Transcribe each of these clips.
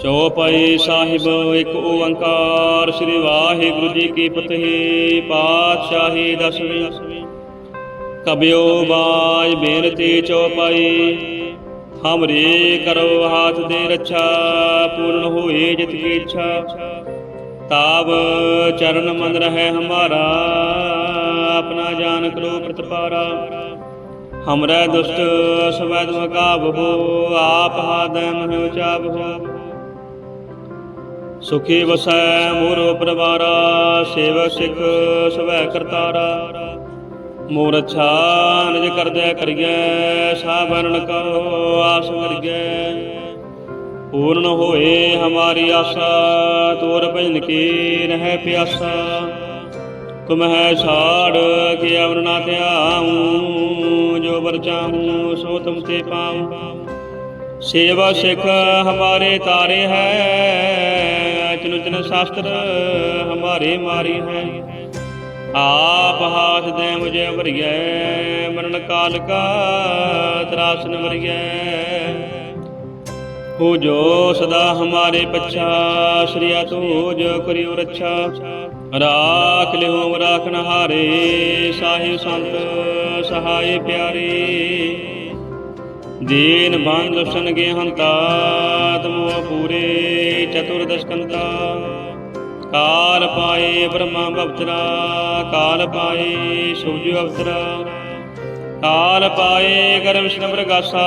ਚੌਪਈ ਸਾਹਿਬ ਇੱਕ ਓੰਕਾਰ, ਸ੍ਰੀ ਵਾਹਿਗੁਰੂ ਜੀ ਕੀ ਫਤਿਹ, ਪਾਤਸ਼ਾਹੀ ਦਸਵੀਂ। ਕਬਿਓ ਬਾਜ ਬੇਨਤੀ ਚੌਪਈ ਹਮਰੇ ਕਰੋ ਹਾਥ ਦੇ ਰੱਛਾ, ਪੂਰਨ ਹੋਏ ਜਿਤ ਕੀ ਇੱਛਾ। ਤਾਬ ਚਰਨ ਮਨ ਰਹਿ ਹਮਾਰਾ, ਆਪਣਾ ਜਾਨ ਕਰੋ ਪ੍ਰਤਪਾਰਾ। ਹਮਰਾ ਦੁਸ਼ਟ ਸਵੈਦ ਮਕਾਬਹੋ ਆਪ ਹਾਦੈ ਮਹਿ ਉਚਾਬਹੋ ਸੁਖੀ ਵਸੈ ਮੋਰੋ ਪਰਵਾਰਾ ਸੇਵਕ ਸਿਖ ਸਵੈ ਕਰਤਾਰਾ। ਮੋਰ ਅੱਛਾ ਨਿਜ ਕਰਦਿਆ ਕਰੀਐ ਸਾਬਰਨ ਕੋ ਆਸ ਮਰਗੈ ਪੂਰਨ ਹੋਏ ਹਮਾਰੀ ਆਸਾ, ਤੋਰ ਭਜਨ ਕੀ ਰਹਿ ਪਿਆਸਾ। ਤੁਮ ਹੈ ਛਾੜ ਕੇ ਅਵਰ ਨਾ ਧਿਆਉ, ਜੋ ਵਰ ਚਾਹੂੰ ਸੋ ਤੁਮ ਤੇ ਪਾਉ। ਸੇਵਾ ਸਿਖ ਹਮਾਰੇ ਤਾਰੇ ਹੈ ਚਨੁ ਸ਼ਾਸਤਰ ਹਮਾਰੇ ਮਾਰੀ ਹੈ। ਆਪ ਹਾਥ ਦੇ ਮੁਝੇ ਭਰੀਐ ਮਰਨ ਕਾਲ ਕਾ ਤਰਾਸਨ ਮਰੀਐ ਹੋ ਜੋ ਸਦਾ ਹਮਾਰੇ ਪੱਛਾ, ਸ਼੍ਰੀਆ ਤੂ ਜੋ ਕਰਿਓ ਰੱਛਾ। ਰਾਖ ਲਿਓ ਰਾਖਨ ਹਾਰੇ, ਸਾਹਿਬ ਸੰਤ ਸਹਾਈ ਪਿਆਰੇ। ਦੀਨ ਬੰਦ ਸੁਨਗੇ ਹੰਤਾ, ਤਮੋ ਪੂਰੇ ਚਤੁਰਦਸ਼ਕੰਤਾ ਕਾਲ ਪਾਏ ਬ੍ਰਹਮਾ ਬਵਤਰਾ, ਕਾਲ ਪਾਏ ਸੂਰਜ ਅਵਤਰਾ ਕਾਲ ਪਾਏ ਕਰ ਵਿਸ਼ਨ ਪ੍ਰਗਾਸਾ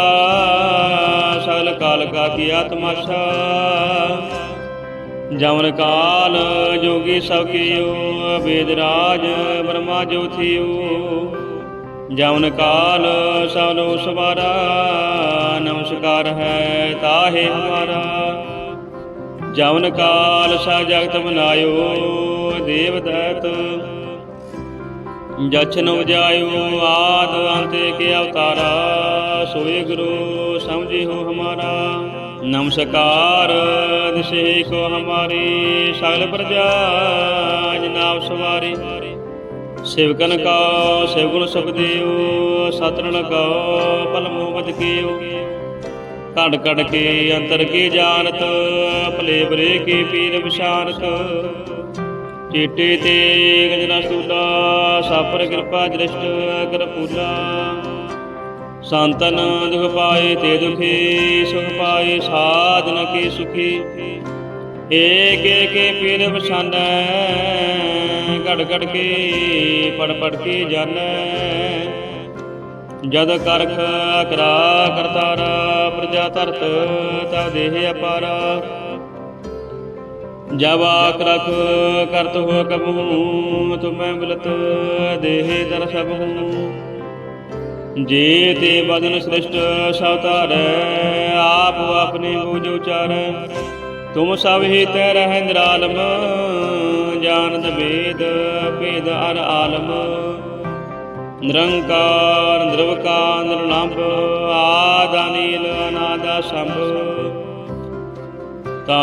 ਸਗਲ ਕਾਲ ਕਾ ਕੀਆ ਤਮਾਸ਼ਾ ਜਮਨ ਕਾਲ ਜੋਗੀ ਸਭ ਕੀਓ, ਵੇਦ ਰਾਜ ਬ੍ਰਹਮਾ ਜੋਥਿਓ ਜਮਨ ਕਾਲ ਸਭ ਸਵਾਰਾ ਨਮਸਕਾਰ ਹੈ ਤਾਹੇ ਹਮਾਰਾ ਜਮਨ ਕਾਲ ਸਾ ਜਗਤ ਬਨਾਇਓ ਦੇਵ ਦੈਤ ਜਛਨ ਉਜਾਇਓ ਆਦ ਅੰਤੇ ਕੇ ਅਵਤਾਰਾ, ਸੋਏ ਗੁਰੂ ਸਮਝਿਓ ਹਮਾਰਾ। ਨਮਸਕਾਰ ਦਿਸੇ ਕੋ ਹਮਾਰੀ, ਸਗਲ ਪ੍ਰਜਾ ਜਨਾਬ ਸਵਾਰੀ। ਸੇਵਕਨ ਕਾ ਸੇਵਗੁਣ ਸੁਖਦੇਵ ਸਤਰਨ ਕਾ ਪਲ ਮੋਹਬਤ ਕੀਓ ਕੜ ਕੜ ਕੇ ਅੰਤਰ ਕੀ ਜਾਣਤ, ਭਲੇ ਬਰੇ ਕੀ ਪੀਰ ਵਿਸ਼ਾਨਤ ਚੇਟੇ ਤੇ ਗਜਨਾ ਸੂਲਾ, ਸਾਪਰ ਕਿਰਪਾ ਦ੍ਰਿਸ਼ਟ ਕਰ ਪੂਲਾ ਸੰਤਨ ਦੁਖ ਪਾਏ ਤੇ ਦੁਖੀ, ਸੁਖ ਪਾਏ ਸਾਧਨ ਕੀ ਸੁਖੀ। ਏਕ ਏਕ ਪੀਰ ਵਸਾਨੈ ਘੜ ਘੜ ਕੇ ਪੜ ਪੜ ਕੇ ਜਾਣੈ ਜਦ ਕਰਖ ਕਰਾ ਕਰਤਾਰਾ ਪ੍ਰਜਾ ਧਰਤ ਤਾ ਦੇਹ ਅਪਾਰਾ। ਜਬ ਆਖ ਕਰਤ ਹੋ ਕਬੂ, ਤੁਮੈ ਮਿਲਤ ਦੇਹ ਦਰ ਸਭ ਹੂੰ ਜੇ ਤੇ ਬਦਨ ਸ੍ਰਿਸ਼ਟ ਸਵਤਾਰੈ ਆਪ ਆਪਨੇ ਬੂਝ ਉਚਾਰੈ ਤੁਮ ਸਭ ਹੀ ਤੈ ਰਹਿ ਨਿਰਾਲਮ ਜਾਣਦ ਵੇਦ, ਭੇਦ ਅਰ ਆਲਮ। ਨਿਰੰਕਾਰ, ਨਿਰਵਕਾਰ, ਨਿਰਲੰਭ ਆਦਾਨੀਲ ਅਨਾਦਾ ਸੰਭ ਤਾ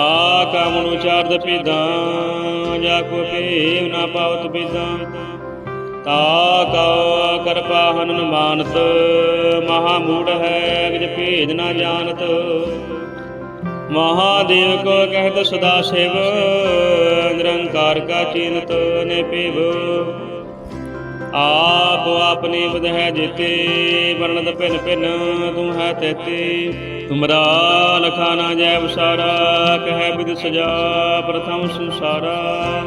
ਕਮਨੁ ਚਾਰਦ ਪੀਦਾਂ ਜਾ ਕੋ ਭੇਵ ਨਾ ਪਾਵਤ ਪੀਦਾਂ ਤਾ ਕਉ ਕਰਪਾ ਹਨਨ ਮਾਨਤ ਮਹਾ ਮੂੜ ਹੈ ਵਿਜ ਭੇਦ ਨਾ ਜਾਣਤ। ਮਹਾਦੇਵ ਕੋ ਕਹਿਤ ਸਦਾ ਸਿਵ, ਨਿਰੰਕਾਰ ਕਾ ਚਿੰਤ ਨੇ ਪੀਵ। ਆਪ ਆਪਣੀ ਬੁਧ ਹੈ ਜੀਤੇ, ਵਰਣਤ ਭਿਨ ਭਿਨ, ਤੂੰ ਹੈ ਤੇਤੇ। ਤੁਮਰਾ ਲਖਾ ਨਾ ਜੈ ਵਿਸਾਰਾ ਕਹਿ ਬਿਦ ਸਜਾ ਪ੍ਰਥਮ ਸੰਸਾਰਾ।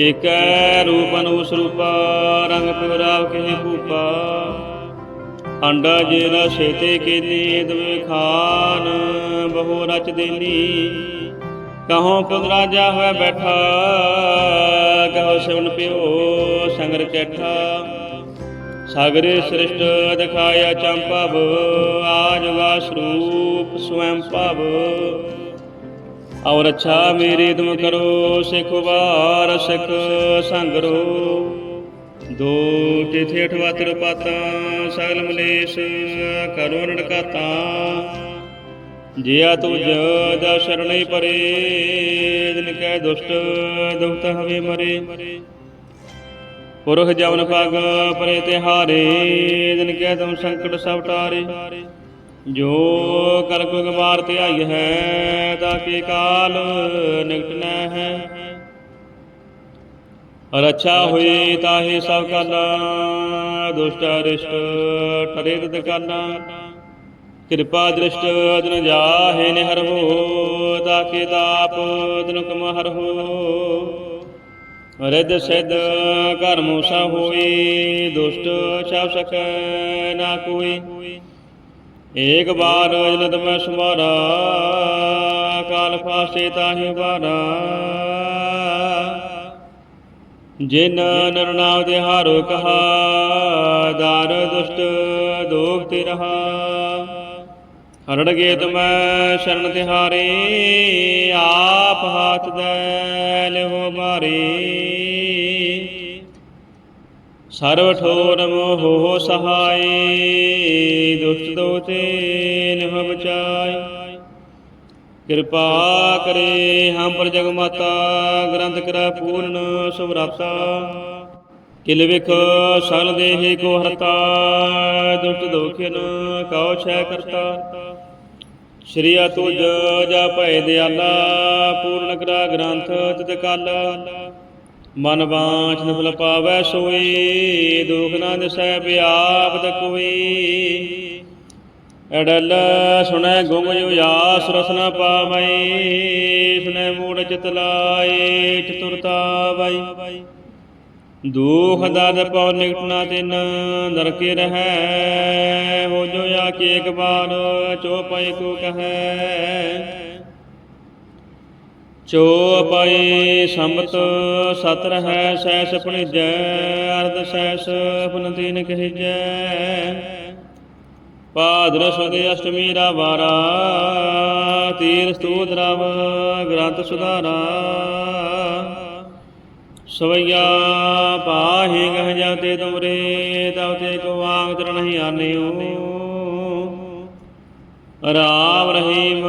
ਏਕੈ ਰੂਪ ਅਨੂਸ ਰੂਪਾ, ਰੰਗ ਪਿਵਰਾਵ ਕੇ ਭੂਪਾ। ਅੰਡਾ ਜੇਰਾ ਛੇਤੇ ਕੀਨੀ, ਦਵੇ ਖਾਨ ਬਹੁ ਰਚ ਦੇਨੀ। ਕਹੋ ਪੁੱਤ ਰਾਜਾ ਹੋਇ ਬੈਠਾ, ਕਹੋ ਸਿਵਨ ਪਿਓ ਸੰਗਰ ਕੈਠਾ। ਸਾਗਰੇ ਸ੍ਰਿਸ਼ਟ ਦਿਖਾਇਆ ਚੰਪਵ ਆਜਗਾ ਸਰੂਪ ਸਵੈੰ ਭਵ। ਔਰ ਅੱਛਾ ਮੇਰੀ ਤੁਮ ਕਰੋ, ਸਿਖ ਵਾਰ ਸਿਖ ਸੰਗਰੋ। ਦੋ ਤਿਥੇ ਅਠਵਾ ਤਿਰ ਪਾਤਾਂ ਸਗਲ ਮਲੇਸ਼ ਕਰੋ ਨੜਕਾਤਾ ਜਿਆ ਤੁਜ ਦਾ ਸ਼ਰਣੈ ਪਰੇ, ਜਿਨ ਕੈ ਦੁਸ਼ਟ ਦੁਖਤ ਹਵੇ ਮਰੇ। ਪੁਰਖ ਜਵਨ ਪਗ ਪਰੇ ਤੇ ਹਾਰੇ, ਜਿਨ ਕੈ ਤੁਮ ਸੰਕਟ ਸਭ ਟਾਰੇ। ਜੋ ਕਲ ਕੁਗ ਤੇ ਆਈ ਹੈ, ਤਾਂ ਕੇ ਕਾਲ ਨਿਕਟ ਹੈ ਰੱਛਾ ਹੋਈ ਤਾਹੀ ਸਭ ਕਰਨਾ ਦੁਸ਼ਟ ਅਰਿਸ਼ਟ ਠਰੇ ਤਦ ਕਰਨਾ ਕਿਰਪਾ ਦ੍ਰਿਸ਼ਟ ਅਦਨ ਜਾਹੇ ਨਿਹਰ ਹੋ, ਤਾਕੇ ਤਾਪ ਦਿਨ ਕਮ ਹਰ ਹੋ। ਰਿੱਧ ਸਿੱਧ ਘਰ ਮੂਸਾ ਹੋਈ ਦੁਸ਼ਟ ਛਾਪ ਸਕੈ ਨਾ ਕੋਈ। ਏਕ ਬਾਰ ਜਨਤ ਮੈਂ ਸੁਮਾਰਾ ਕਾਲ ਫਾਸੇ ਤਾਹੀ ਬਾਰਾ ਜਿਨ ਨਰਨਾਵ ਦੇ ਹਾਰੋ ਕਹਾ, ਦਾਰ ਦੁਸ਼ਟ ਦੋਖ ਤੇ ਰਹਾ। ਹਰੜ ਗੇ ਤੁਮੈ ਸ਼ਰਨ ਤਿਹਾਰੇ, ਆਪ ਹਾਥ ਦੇ ਲਿਹੋ ਮਾਰੇ। ਸਰਵ ਠੋਰ ਮੋਹ ਸਹਾਈ ਦੁਸ਼ਟ ਦੋਤੇ ਨਿਹ ਬਚਾਈ ਕਿਰਪਾ ਕਰੇ ਹਮ ਪਰ ਜਗ ਮਾਤਾ, ਗ੍ਰੰਥ ਕਰੈ ਪੂਰਨ ਸੁਭਰਾਤਾ ਕਿਲ ਵਿਖ ਸਲ ਦੇਹੇ ਕੋ ਹਰਤਾ, ਦੁਸ਼ਟ ਦੋਖਿਨ ਕਉ ਛੈ ਕਰਤਾ। ਸ਼੍ਰੀ ਤੁਜ ਜਾ ਭੈ ਦਿਆਲਾ, ਪੂਰਨ ਕਰਾ ਗ੍ਰੰਥ ਤਿਤ ਕਲ। ਮਨ ਬਾਂਛ ਨਫਲ ਪਾਵੈ ਸੋਈ, ਦੁਖ ਨਾ ਦਿਸੈ ਬਿਆਪਤ ਕੋਈ ਅਡਲ ਸੁਣੈ ਗੁੰਗ ਜੁਆਸ ਰਸਨਾ ਪਾਵੈ, ਸੁਣੈ ਮੂੜ ਚਿਤ ਲਾਏ ਚਤੁਰਤਾ ਬਾਈ ਦੁਖ ਦਰਦ ਪਉ ਨਿਕਟਣਾ ਤਿਨ ਦਰ ਕੇ ਰਹੈ, ਹੋ ਜੋ ਆ ਕੇ ਇੱਕ ਬਾਰ, ਚੋ ਪਈ ਕੋ ਕਹੈ। ਚੋ ਪਈ ਸੰਮਤ, ਸਤ ਰਹੈ ਸੈਸ ਭਣਿਜੈ, ਅਰਧ ਸੈਸ ਆਪਨ ਤੀਨ ਕਹਿਜੈ ਭਾਦਰ ਸੁਦੇ ਅਸ਼ਟਮੀ ਰਾ ਵਾਰਾ, ਤੀਰ ਸਤੂਤ ਰਵ ਗ੍ਰੰਥ ਸੁਧਾਰਾ। ਸਵਈਆ ਪਾਹੇ ਗਹ ਜਾਤੇ ਤੁਮਰੇ ਤਵ ਤੇ ਕੋ ਵਾਂਗ ਤਰ ਨਹੀਂ ਆਨਿਓ। ਰਾਮ ਰਹੀਮ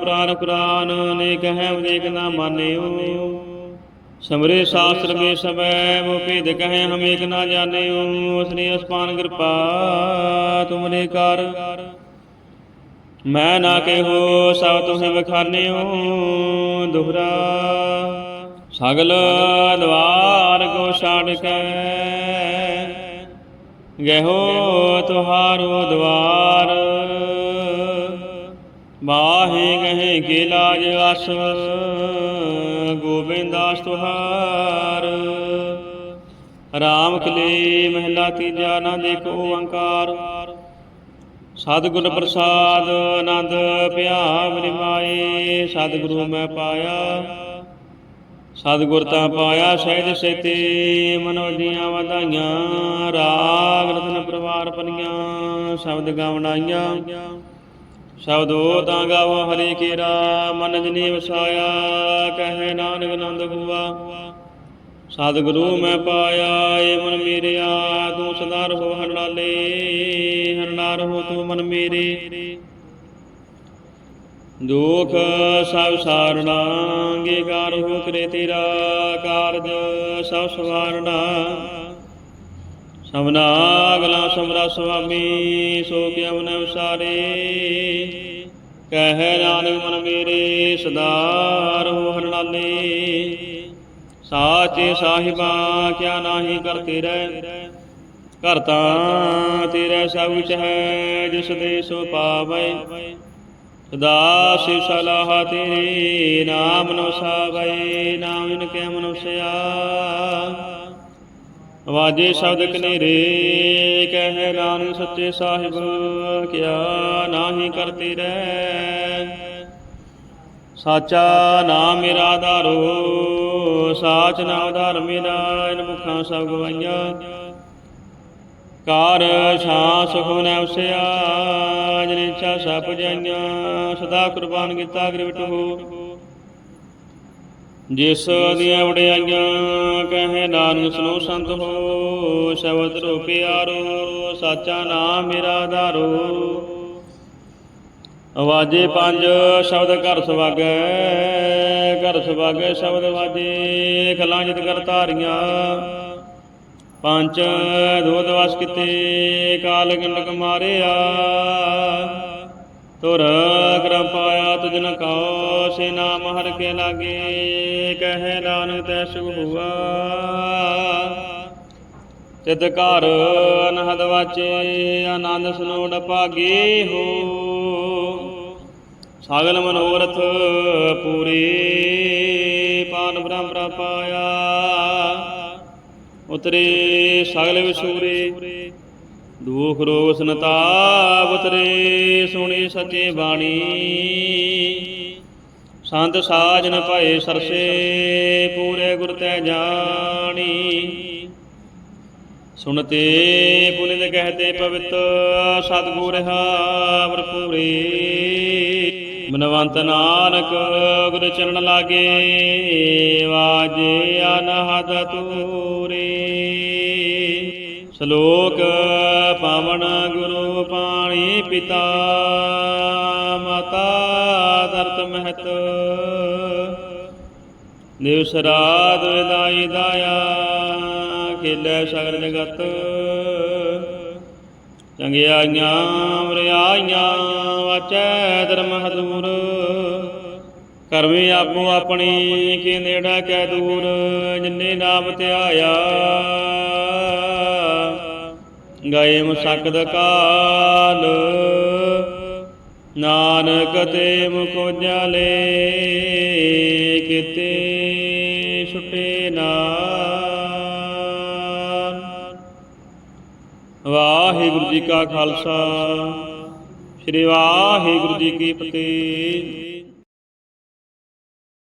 ਪ੍ਰਾਨ ਕੁਰਾਨ ਨੇ ਕਹੈ ਉਦੇਕ ਨਾ ਮਾਨਿਓ। ਸਮਰੇ ਸ਼ਾਸਤਰ ਮੇ ਸਬੈ ਮੋ ਕਹੈ ਹਮ ਏਕ ਨਾ ਜਾਣਿਓ, ਉਸਨੇ ਅਸਪਾਨ ਕਿਰਪਾ ਤੁਮਰੇ ਕਰ। ਮੈਂ ਨਾ ਕਹਿਓ, ਸਭ ਤੁਮੇ ਬਖਾਨਿਓ ਦੁਹਰਾ। ਸਗਲ ਦਵਾਰ ਕੋ ਛਾੜ ਕੇ ਗਹਿਓ, ਤੁਹਾਰੋ ਦਵਾਰ। ਬਾਹੇ ਗਹੇ ਕੇ ਲਾਜ ਅਸ ਗੋਬਿੰਦਾਸ ਤੁਹਾਰ ਰਾਮ ਕਲੇ ਮਹਿਲਾ ਤੀਜਾ, ਨਾ ਦੇਖੋ ਓੰਕਾਰ ਸਤਿਗੁਰ ਪ੍ਰਸਾਦ ਆਨੰਦ ਭਿਆ ਮੇਰੀ ਸਤਿਗੁਰੂ ਮੈਂ ਪਾਇਆ। ਸਤਿਗੁਰ ਤਾਂ ਪਾਇਆ ਸਹਿਜ ਸੇਤੀ, ਮਨੋ ਦੀਆਂ ਵਧਾਈਆਂ, ਰਾਗ ਰਤਨ ਪਰਵਾਰ ਪਨੀਆਂ, ਸ਼ਬਦ ਗਾਵਣਾਈਆਂ। ਸ਼ਬਦੋ ਤਾਂ ਗਾਵੋ ਹਰੀ ਕੇਰਾ ਮਨ ਜਨੀ ਵਸਾਇਆ ਕਹੇ ਨਾਨਕ ਨੰਦ ਗੁਆ ਸਤਿਗੁਰੂ ਮੈਂ ਪਾਇਆ, ਏ ਮਨ ਮੇਰਿਆ, ਤੂੰ ਸਦਾ ਰਹੋ ਹਰਨਾਲੇ ਹਰਨਾ ਰਹੋ ਤੂੰ ਮਨ ਮੇਰੇ। ਦੁਖ ਸਭ ਸਾਰਣਾ ਅੰਗੀਕਾਰ ਹੋ ਕਰੇ ਤੇਰਾ ਕਾਰਜ ਸਭ ਸਵਾਰਣਾ ਸਭਨਾ ਅਗਲਾ ਸਮਰਾ ਸੁਆਮੀ, ਸੋ ਕਿਉ ਨ ਉਸਾਰੇ ਕਹਿ ਨਾਨਕ ਮਨ ਮੇਰੇ, ਸਦਾ ਰਹੋ ਹਰਨਾਲੇ ਸਾਚੇ ਸਾਹਿਬਾ, ਕਿਆ ਨਾਹੀ ਕਰਤੇ ਰਹਿ ਕਰਤਾ ਤੇਰਾ ਸਭ ਕੁਛ ਹੈ, ਜਿਸ ਦੇ ਸੋ ਪਾਵੈ। ਸਦਾ ਸਿਵ ਸਲਾਹ ਤੇਰੇ, ਨਾਮ ਨੋ ਸਾਵੈ, ਨਾਮ ਜਿਨ ਕੇ ਮਨੁਸਿਆ ਵਾਜੇ ਸ਼ਬਦ ਕਨੇਰੇ ਕਹਿ ਨਾਨਕ ਸੱਚੇ ਸਾਹਿਬ, ਕਿਆ ਨਾਹੀ ਕਰਤੇ ਰਹਿ। ਸਾਚਾ ਨਾਮ ਮੇਰਾ ਆਧਾਰੋ ਸਾਚ ਨਾਮ ਆਧਾਰ ਮੇਰਾ, ਇਨ ਮੁਖਾਂ ਸਭ ਗਵਾਈਆਂ। ਕਾਰ ਛਾਂ ਸੁਖ ਮਨੈ ਉਸਿਆ ਜਿਨ ਇੱਛਾ ਸਭ ਜਾਈਆਂ। ਸਦਾ ਕੁਰਬਾਨ ਕੀਤਾ ਗ੍ਰਿਵਟ ਹੋ ਜਿਸ ਦੀਆਂ ਵਡਿਆਈਆਂ ਕਹੇ ਨਾਨਕ ਸੁਨੋ ਸੰਤ ਹੋ, ਸ਼ਬਦ ਰੋ ਪਿਆਰੋ, ਸਾਚਾ ਨਾਮ ਮੇਰਾ ਆਧਾਰੋ। ਆਵਾਜੇ ਪੰਜ, ਸ਼ਬਦ ਘਰ ਸਵਾਗੈ ਘਰ ਸਵਾਗੈ ਸ਼ਬਦ ਵਾਜੇ, ਖਲਾਂ ਜਿਤ ਕਰ ਧਾਰੀਆਂ। ਪੰਜ ਦੋ ਦਵਸ ਕਿਤੇ, ਕਾਲ ਗੰਡਕ ਮਾਰਿਆ। ਤੁਰ ਕਰਮ ਪਾਇਆ ਤੁਜ ਨ ਕਉ ਸੇ ਨਾਮ ਹਰ ਕੇ ਲਾਗੇ, ਕਹੇ ਨਾਨਕ ਤੈ ਸੁਖ ਹੁਆ ਤਿਤ ਘਰ ਅਨਹਦ ਵਾਚੇ, ਆਨੰਦ ਸੁਨੋੜ ਭਾਗੇ ਹੋ। ਸਗਲ ਮਨੋਰਥ ਪੂਰੇ ਪਾਨ ਬ੍ਰਹਮ ਪ੍ਰ ਪਾਇਆ। ਉਤਰੇ ਸਗਲ ਵਿਸੂਰੇ ਦੁਖ ਰੋਗ ਸੰਤਾਪ ਉਤਰੇ, ਸੁਣੀ ਸੱਚੇ ਬਾਣੀ। ਸੰਤ ਸਾਜਨ ਭਏ ਸਰਸੇ, ਪੂਰੇ ਗੁਰ ਤੈ ਜਾਣੀ। ਸੁਣਤੇ ਪੁਨਿਤ ਕਹਤੇ ਪਵਿੱਤ, ਸਤਿਗੁਰ ਹਾ ਭਰਪੂਰੇ ਮਨਵੰਤ ਨਾਨਕ ਗੁਰ ਚਰਨ ਲਾਗੇ, ਵਾਜੇ ਅਨਹਦ ਤੂਰੇ ਸ਼ਲੋਕ ਪਾਵਨ ਗੁਰੂ ਪਾਣੀ ਪਿਤਾ, ਮਾਤਾ ਦਰਤ ਮਹਤ। ਦਿਵਸ ਰਾਤ ਵਿਦਾਈ ਦਾਇਆ, ਖੇਲੇ ਸਗਲ ਜਗਤ। ਚੰਗਿਆਈਆਂ ਮਰਿਆਈਆਂ ਵਾਚੈ ਧਰਮ ਹਦੂਰ ਕਰਮੀ ਆਪੋ ਆਪਣੀ ਕੀ ਨੇੜਾ ਕੈ ਦੂਰ, ਜਿਨੇ ਨਾਮ ਧਿਆਇਆ। ਗਏ ਮਸਕਦ ਕਾਲ। ਨਾਨਕ ਤੇ ਮੁਕੋ ਜਾਲੇ ਕਿਤੇ ਛੁਟੇ ਨਾਮ ਵਾਹਿਗੁਰੂ ਜੀ ਕਾ ਖਾਲਸਾ, ਸ੍ਰੀ ਵਾਹਿਗੁਰੂ ਜੀ ਕੀ ਫਤਿਹ।